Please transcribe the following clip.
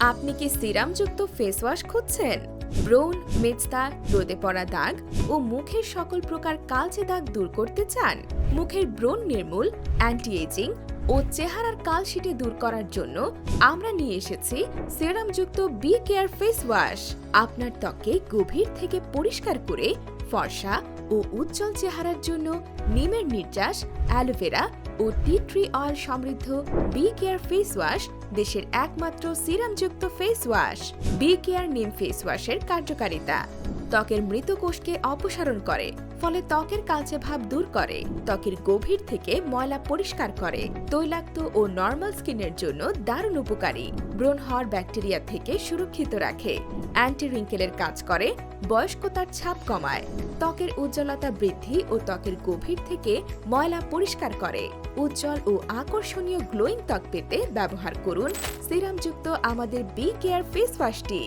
আপনি কি সিরামযুক্ত face wash খুঁজছেন? ব্রণ, মেজদা, রোদে পড়া দাগ ও মুখের সকল প্রকার কালচে দাগ দূর করতে চান? মুখের ব্রোন নির্মূল অ্যান্টি এজিং ও চেহারার কালশিটে দূর করার জন্য আমরা নিয়ে এসেছি সেরামযুক্ত বি কেয়ার ফেস ওয়াশ আপনার ত্বককে গভীর থেকে পরিষ্কার করে ফর্সা ও উজ্জ্বল চেহারার জন্য নিমের নির্যাস, অ্যালোভেরা ও টি ট্রি অয়েল সমৃদ্ধ বি কেয়ার ফেস ওয়াশ দেশের একমাত্র সিরামযুক্ত face wash be care Neem face ওয়াশের কার্যকারিতা। ত্বকের মৃত কোষকে অপসারণ করে, ফলে ত্বকের কালচে ভাব দূর করে, ত্বকের গভীর থেকে ময়লা পরিষ্কার করে, তৈলাক্ত ও নর্মাল স্কিনের জন্য দারুণ উপকারী। ব্রণ হওয়ার ব্যাকটেরিয়া থেকে সুরক্ষিত রাখে অ্যান্টি রিঙ্কেলের কাজ করে বয়স্কতার ছাপ কমায়, ত্বকের উজ্জ্বলতা বৃদ্ধি ও ত্বকের গভীর থেকে ময়লা পরিষ্কার করে। উজ্জ্বল ও আকর্ষণীয় গ্লোয়িং ত্বক পেতে ব্যবহার করুন সিরামযুক্ত আমাদের বি কেয়ার ফেস ওয়াশটি